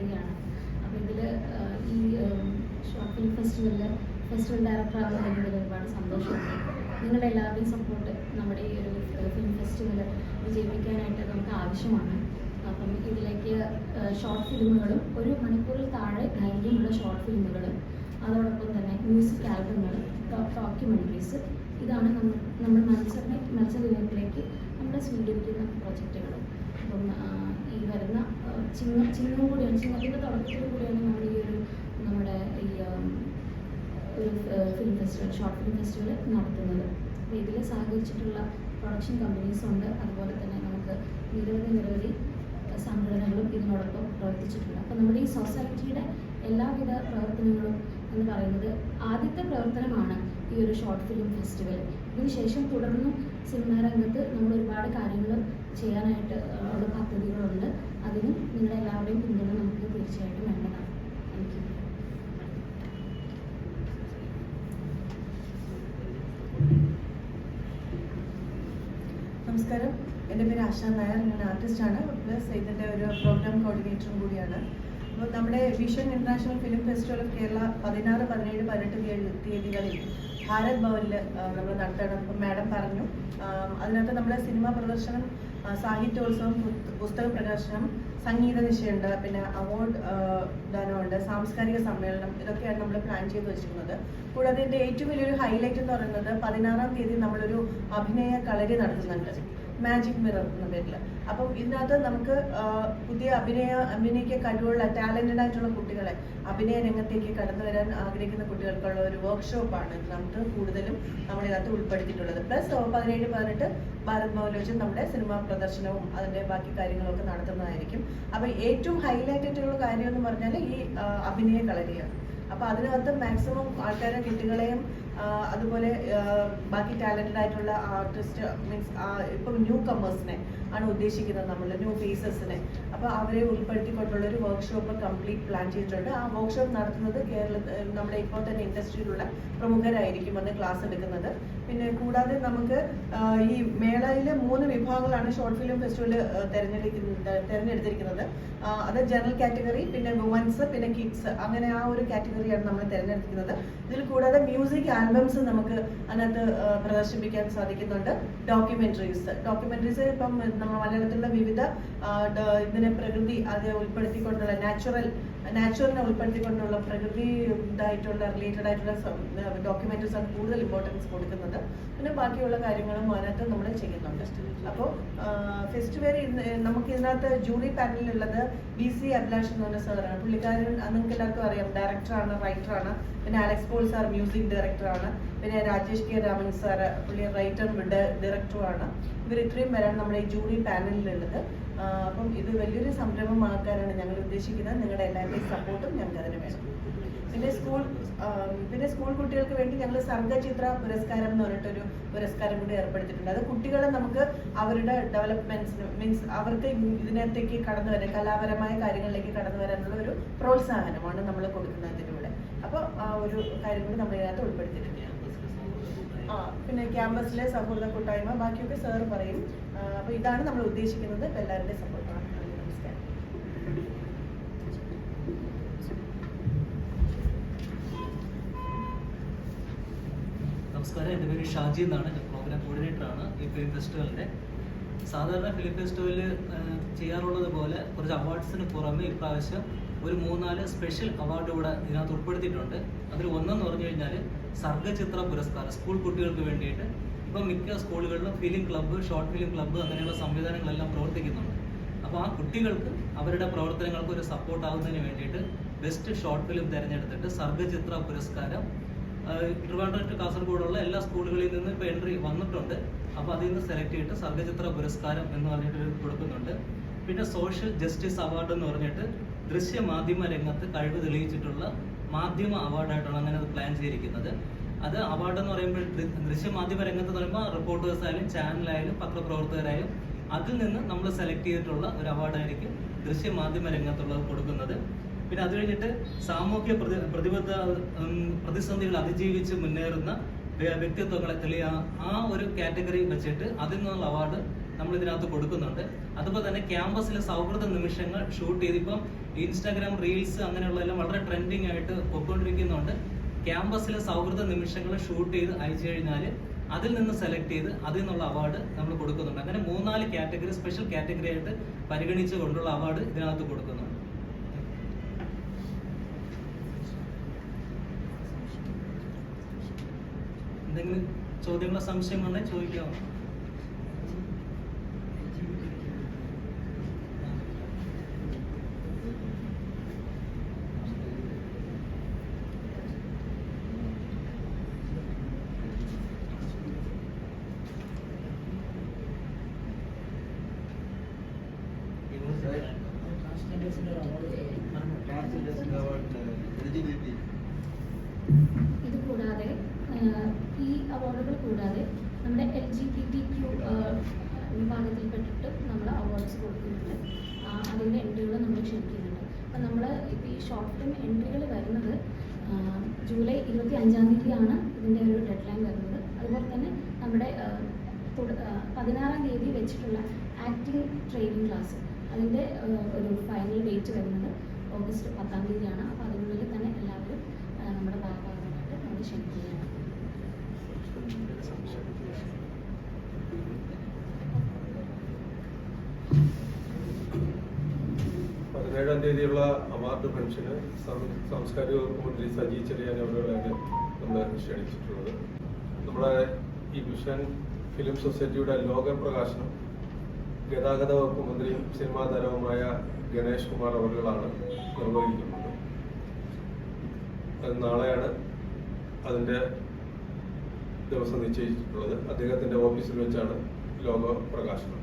നടത്തുകയാണ്. അപ്പോൾ ഇതിൽ ഈ ഷോർട്ട് ഫിലിം ഫെസ്റ്റിവൽ ഡയറക്ടർ ആകുന്നതിൽ ഒരുപാട് സന്തോഷമുണ്ട്. നിങ്ങളുടെ എല്ലാവരുടെയും സപ്പോർട്ട് നമ്മുടെ ഈ ഒരു ഫിലിം ഫെസ്റ്റിവൽ വിജയിപ്പിക്കാനായിട്ട് നമുക്ക് ആവശ്യമാണ്. അപ്പം ഇതിലേക്ക് ഷോർട്ട് ഫിലിമുകളും ഒരു മണിക്കൂറിൽ താഴെ ദൈർഘ്യമുള്ള ഷോർട്ട് ഫിലിമുകളും അതോടൊപ്പം തന്നെ മ്യൂസിക് ആൽബങ്ങൾ ഡോക്യുമെന്ററീസ് ഇതാണ് നമ്മൾ നമ്മൾ മത്സര ദിനത്തിലേക്ക് നമ്മുടെ സ്വീകരിക്കുന്ന പ്രോജക്റ്റുകൾ അപ്പം വരുന്ന ചിങ്ങ ചിങ്ങം കൂടിയാണ്. ചിങ്ങത്തിന്റെ തുടക്കത്തിൽ കൂടിയാണ് നമ്മൾ ഈ ഒരു നമ്മുടെ ഈ ഒരു film festival short film festival നടത്തുന്നത്. അപ്പോൾ ഇതിൽ സഹകരിച്ചിട്ടുള്ള പ്രൊഡക്ഷൻ കമ്പനീസ് ഉണ്ട്. അതുപോലെ തന്നെ നമുക്ക് നിരവധി നിരവധി സംഘടനകളും ഇതിനോടൊപ്പം പ്രവർത്തിച്ചിട്ടുണ്ട്. അപ്പോൾ നമ്മുടെ ഈ സൊസൈറ്റിയുടെ എല്ലാവിധ പ്രവർത്തനങ്ങളും എന്ന് പറയുന്നത് ആദ്യത്തെ പ്രവർത്തനമാണ് ഈ ഒരു ഷോർട്ട് ഫിലിം ഫെസ്റ്റിവൽ ഇതിനുശേഷം തുടർന്നും സിനിമാ രംഗത്ത് നമ്മൾ ഒരുപാട് കാര്യങ്ങൾ ചെയ്യാനായിട്ട് ഉള്ള പദ്ധതികളുണ്ട്. അതിന് നിങ്ങളുടെ എല്ലാവരുടെയും പിന്തുണ നമുക്ക് തീർച്ചയായിട്ടും വേണ്ടതാണ്. നമസ്കാരം. എന്റെ പേര് ആശാ നായർ. ഞാൻ ആർട്ടിസ്റ്റാണ് പ്ലസ് ഇതിന്റെ ഒരു പ്രോഗ്രാം കോർഡിനേറ്ററും കൂടിയാണ്. അപ്പോൾ നമ്മുടെ vision international film festival of Kerala പതിനാറ് പതിനേഴ് പതിനെട്ട് തീയതി- തീയതികളിൽ ഭാരത് ഭവനിൽ നമ്മൾ നടത്തണം അപ്പം മാഡം പറഞ്ഞു അതിനകത്ത് നമ്മുടെ സിനിമാ പ്രദർശനം സാഹിത്യോത്സവം പുസ്ത- പുസ്തക പ്രകാശനം സംഗീത നിശയുണ്ട് പിന്നെ അവാർഡ് ദാനമുണ്ട് സാംസ്കാരിക സമ്മേളനം ഇതൊക്കെയാണ് നമ്മൾ പ്ലാൻ ചെയ്ത് വെച്ചിരുന്നത് കൂടാതെ ഇതിന്റെ ഏറ്റവും വലിയൊരു ഹൈലൈറ്റ് എന്ന് പറയുന്നത് പതിനാറാം തീയതി നമ്മളൊരു അഭിനയ കളരി നടത്തുന്നുണ്ട്. മാജിക് മിറർ എന്ന പേരിൽ അപ്പം ഇതിനകത്ത് നമുക്ക് പുതിയ അഭിനയ അഭിനയിക്കാൻ കഴിവുള്ള ടാലന്റഡ് ആയിട്ടുള്ള കുട്ടികളെ അഭിനയ രംഗത്തേക്ക് കടന്നു വരാൻ ആഗ്രഹിക്കുന്ന കുട്ടികൾക്കുള്ള ഒരു വർക്ക്ഷോപ്പാണ് നമുക്ക് കൂടുതലും നമ്മൾ ഇതിനകത്ത് ഉൾപ്പെടുത്തിയിട്ടുള്ളത്. പ്ലസ് പതിനേഴ് പതിനെട്ട് ഭാരത് ഭവനിൽ വെച്ച് നമ്മുടെ സിനിമാ പ്രദർശനവും അതിന്റെ ബാക്കി കാര്യങ്ങളൊക്കെ നടത്തുന്നതായിരിക്കും. അപ്പോൾ ഏറ്റവും ഹൈലൈറ്റ് ആയിട്ടുള്ള കാര്യം എന്ന് പറഞ്ഞാൽ ഈ അഭിനയ കളരിയാണ്. അപ്പോൾ അതിനകത്ത് മാക്സിമം ആൾക്കാരെ കുട്ടികളെയും അതുപോലെ ബാക്കി ടാലന്റഡ് ആയിട്ടുള്ള ആർട്ടിസ്റ്റ് മീൻസ് ഇപ്പം ന്യൂ കമേഴ്സിനെ ആണ് ഉദ്ദേശിക്കുന്നത് നമ്മൾ ന്യൂ ഫേസസിനെ അപ്പോൾ അവരെ ഉൾപ്പെടുത്തിക്കൊണ്ടുള്ള ഒരു വർക്ക്ഷോപ്പ് കംപ്ലീറ്റ് പ്ലാൻ ചെയ്തിട്ടുണ്ട്. ആ വർക്ക്ഷോപ്പ് നടത്തുന്നത് കേരളത്തിൽ നമ്മുടെ ഇപ്പോൾ തന്നെ ഇൻഡസ്ട്രിയിലുള്ള പ്രമുഖരായിരിക്കും വന്ന് ക്ലാസ് എടുക്കുന്നത്. പിന്നെ കൂടാതെ നമുക്ക് ഈ മേളയിലെ മൂന്ന് വിഭാഗങ്ങളാണ് ഷോർട്ട് ഫിലിം ഫെസ്റ്റിവൽ തിരഞ്ഞെടുക്കുന്നത് തിരഞ്ഞെടുത്തിരിക്കുന്നത്. അത് ജനറൽ കാറ്റഗറി പിന്നെ വുമൻസ് പിന്നെ കിഡ്സ് അങ്ങനെ ആ ഒരു കാറ്റഗറിയാണ് നമ്മൾ തിരഞ്ഞെടുത്തിരിക്കുന്നത്. ഇതിൽ കൂടാതെ മ്യൂസിക് ആൽബംസ് നമുക്ക് അതിനകത്ത് പ്രദർശിപ്പിക്കാൻ സാധിക്കുന്നുണ്ട്. ഡോക്യുമെന്ററീസ് ഡോക്യുമെന്ററീസ് ഇപ്പം നമ്മൾ മലയാളത്തിലുള്ള വിവിധ ഇതിനെ പ്രകൃതി അത് ഉൾപ്പെടുത്തിക്കൊണ്ടുള്ള നാച്ചുറൽ നാച്ചുറലിനെ ഉൾപ്പെടുത്തിക്കൊണ്ടുള്ള പ്രകൃതി ഇതായിട്ടുള്ള റിലേറ്റഡ് ആയിട്ടുള്ള ഡോക്യുമെന്ററീസ് ആണ് കൂടുതൽ ഇമ്പോർട്ടൻസ് കൊടുക്കുന്നത്. പിന്നെ ബാക്കിയുള്ള കാര്യങ്ങളും അതിനകത്ത് നമ്മൾ ചെയ്യുന്നുണ്ട്. അപ്പോൾ ഫെസ്റ്റിവൽ നമുക്ക് ഇതിനകത്ത് ജൂറി പാനലിലുള്ളത് ബി സി അഭിലാഷ് എന്ന് പറഞ്ഞ സാറാണ് പുള്ളിക്കാരൻ നിങ്ങൾക്ക് എല്ലാവർക്കും അറിയാം. ഡയറക്ടറാണ് റൈറ്ററാണ് പിന്നെ അലക്സ് പോൾ സാർ മ്യൂസിക് ഡയറക്ടറാണ് പിന്നെ രാജേഷ് കെ രാമൻ സാർ പുള്ളി റൈറ്ററും ഡയറക്ടറുമാണ് ഇവർ ഇത്രയും പേരാണ് നമ്മുടെ ഈ ജൂറി പാനലിലുള്ളത്. അപ്പം ഇത് വലിയൊരു സംരംഭമാക്കാനാണ് ഞങ്ങൾ ഉദ്ദേശിക്കുന്നത്. നിങ്ങളുടെ എല്ലാവരുടെയും സപ്പോർട്ടും ഞങ്ങൾക്ക് അതിന് വേണം. പിന്നെ സ്കൂൾ പിന്നെ സ്കൂൾ കുട്ടികൾക്ക് വേണ്ടി ഞങ്ങൾ സർഗചിത്ര പുരസ്കാരം എന്ന് പറഞ്ഞിട്ടൊരു പുരസ്കാരം കൂടി ഏർപ്പെടുത്തിയിട്ടുണ്ട്. അത് കുട്ടികളെ നമുക്ക് അവരുടെ ഡെവലപ്മെന്റ്സിന് മീൻസ് അവർക്ക് ഇതിനകത്തേക്ക് കടന്നു വരാൻ കലാപരമായ കാര്യങ്ങളിലേക്ക് കടന്നു വരാനുള്ള ഒരു പ്രോത്സാഹനമാണ് നമ്മൾ കൊടുക്കുന്നത് അതിലൂടെ അപ്പോൾ ആ ഒരു കാര്യം കൂടി നമ്മൾ ഇതിനകത്ത് ഉൾപ്പെടുത്തിയിട്ടുണ്ട്. പിന്നെ ക്യാമ്പസിലെ സൗഹൃദ കൂട്ടായ്മ ബാക്കിയൊക്കെ സാർ പറയും. അപ്പോൾ ഇതാണ് നമ്മൾ ഉദ്ദേശിക്കുന്നത്. എല്ലാവരുടെ സപ്പോർട്ട് നമസ്കാരം. നമസ്കാരം. എന്റെ പേര് ഷാജി എന്നാണ്. ഞാൻ പ്രോഗ്രാം കോർഡിനേറ്ററാണ് ഈ ഫിലിം ഫെസ്റ്റിവലിന്റെ സാധാരണ ഫിലിം ഫെസ്റ്റിവലിൽ ചെയ്യാറുള്ളത് പോലെ കുറച്ച് അവാർഡ്സിന് പുറമെ ഇപ്രാവശ്യം ഒരു മൂന്നാൽ സ്പെഷ്യൽ അവാർഡ് ഇവിടെ ഇതിനകത്ത് ഉൾപ്പെടുത്തിയിട്ടുണ്ട്. അതിൽ ഒന്നെന്ന് പറഞ്ഞു കഴിഞ്ഞാൽ സർഗചിത്ര പുരസ്കാരം സ്കൂൾ കുട്ടികൾക്ക് വേണ്ടിയിട്ട്. ഇപ്പം മിക്ക സ്കൂളുകളിലും film club short film club അങ്ങനെയുള്ള സംവിധാനങ്ങളെല്ലാം പ്രവർത്തിക്കുന്നുണ്ട്. അപ്പോൾ ആ കുട്ടികൾക്ക് അവരുടെ പ്രവർത്തനങ്ങൾക്ക് ഒരു സപ്പോർട്ട് ആകുന്നതിന് വേണ്ടിയിട്ട് ബെസ്റ്റ് ഷോർട്ട് ഫിലിം തിരഞ്ഞെടുത്തിട്ട് സർഗചിത്ര പുരസ്കാരം ട്രിവാൻഡ്രം കാസർഗോഡുള്ള എല്ലാ സ്കൂളുകളിൽ നിന്ന് ഇപ്പോൾ എൻട്രി വന്നിട്ടുണ്ട്. അപ്പോൾ അതിൽ നിന്ന് സെലക്ട് ചെയ്തിട്ട് സർഗചിത്ര പുരസ്കാരം എന്ന് പറഞ്ഞിട്ട് കൊടുക്കുന്നുണ്ട്. പിന്നെ സോഷ്യൽ ജസ്റ്റിസ് അവാർഡ് എന്ന് പറഞ്ഞിട്ട് ദൃശ്യ മാധ്യമ രംഗത്ത് കഴിവ് തെളിയിച്ചിട്ടുള്ള മാധ്യമ അവാർഡായിട്ടാണ് അങ്ങനെ പ്ലാൻ ചെയ്തിരിക്കുന്നത്. അത് അവാർഡ് എന്ന് പറയുമ്പോൾ ദൃ- ദൃശ്യ മാധ്യമ രംഗത്ത് എന്ന് പറയുമ്പോൾ റിപ്പോർട്ടേഴ്സ് ആയാലും ചാനലായാലും പത്രപ്രവർത്തകരായാലും അതിൽ നിന്ന് നമ്മൾ സെലക്ട് ചെയ്തിട്ടുള്ള ഒരു അവാർഡായിരിക്കും ദൃശ്യ മാധ്യമ രംഗത്തുള്ളത് കൊടുക്കുന്നത്. പിന്നെ അത് കഴിഞ്ഞിട്ട് സാമൂഹ്യ പ്രതി പ്രതിബദ്ധ പ്രതിസന്ധികൾ അതിജീവിച്ച് മുന്നേറുന്ന വ്യ- വ്യക്തിത്വങ്ങളെ തെളിയ ആ ഒരു കാറ്റഗറി വെച്ചിട്ട് അതിൽ നിന്നുള്ള അവാർഡ് നമ്മൾ ഇതിനകത്ത് കൊടുക്കുന്നുണ്ട്. അതുപോലെ തന്നെ ക്യാമ്പസിലെ സൗഹൃദ നിമിഷങ്ങൾ ഷൂട്ട് ചെയ്ത് ഇപ്പം ഇൻസ്റ്റാഗ്രാം റീൽസ് അങ്ങനെയുള്ളതെല്ലാം വളരെ ട്രെൻഡിങ് ആയിട്ട് പൊയ്ക്കൊണ്ടിരിക്കുന്നുണ്ട് ക്യാമ്പസിലെ സൗഹൃദ നിമിഷങ്ങൾ ഷൂട്ട് ചെയ്ത് അയച്ചു കഴിഞ്ഞാൽ അതിൽ നിന്ന് സെലക്ട് ചെയ്ത് അതിൽ നിന്നുള്ള അവാർഡ് നമ്മൾ കൊടുക്കുന്നുണ്ട്. അങ്ങനെ മൂന്നാൽ കാറ്റഗറി സ്പെഷ്യൽ കാറ്റഗറി ആയിട്ട് പരിഗണിച്ചു കൊണ്ടുള്ള അവാർഡ് ഇതിനകത്ത് കൊടുക്കുന്നുണ്ട്. എന്തെങ്കിലും ചോദ്യങ്ങളോ സംശയങ്ങളോ ചോദിക്കാമോ ഇത് കൂടാതെ ഈ അവാർഡുകൾ കൂടാതെ നമ്മുടെ L G B T Q വിഭാഗത്തിൽപ്പെട്ടിട്ട് നമ്മൾ അവാർഡ്സ് കൊടുക്കുന്നുണ്ട്. അതിന്റെ എൻട്രികൾ നമ്മൾ ക്ഷണിക്കുന്നുണ്ട് അപ്പം നമ്മൾ ഇപ്പോൾ ഈ ഷോർട്ട് ഫിലിം എൻട്രികൾ വരുന്നത് ജൂലൈ ഇരുപത്തി അഞ്ചാം തീയതിയാണ് ഇതിന്റെ ഒരു ഡെഡ് ലൈൻ വരുന്നത്. അതുപോലെ തന്നെ നമ്മുടെ പതിനാറാം തീയതി വെച്ചിട്ടുള്ള ആക്ടിംഗ് ട്രെയിനിങ് ക്ലാസ് അതിന്റെ ഒരു ഫൈനൽ ഡേറ്റ് വരുന്നത് ഓഗസ്റ്റ് പത്താം തീയതിയാണ്. അപ്പോൾ അതിനുള്ളിൽ തന്നെ എല്ലാവരും നമ്മുടെ ഭാഗമായിട്ട് നമ്മൾ ക്ഷണിക്കുകയാണ് പതിനേഴാം തീയതിയുള്ള അവാർഡ് ഫംഗ്ഷന് സാംസ്കാരിക വകുപ്പ് മന്ത്രി സജി ചെറിയാൻ അവരുടെയാണ് നമ്മൾ ക്ഷണിച്ചിട്ടുള്ളത്. നമ്മുടെ ഈ വിഷൻ ഫിലിം സൊസൈറ്റിയുടെ ലോക പ്രകാശനം ഗതാഗത വകുപ്പ് മന്ത്രിയും സിനിമാ താരവുമായ ഗണേഷ് കുമാർ അവരുകളാണ് നിർവഹിക്കുന്നത്. നാളെയാണ് അതിന്റെ ദിവസം നിശ്ചയിച്ചിട്ടുള്ളത്. അദ്ദേഹത്തിന്റെ ഓഫീസിൽ വെച്ചാണ് ലോക പ്രകാശനം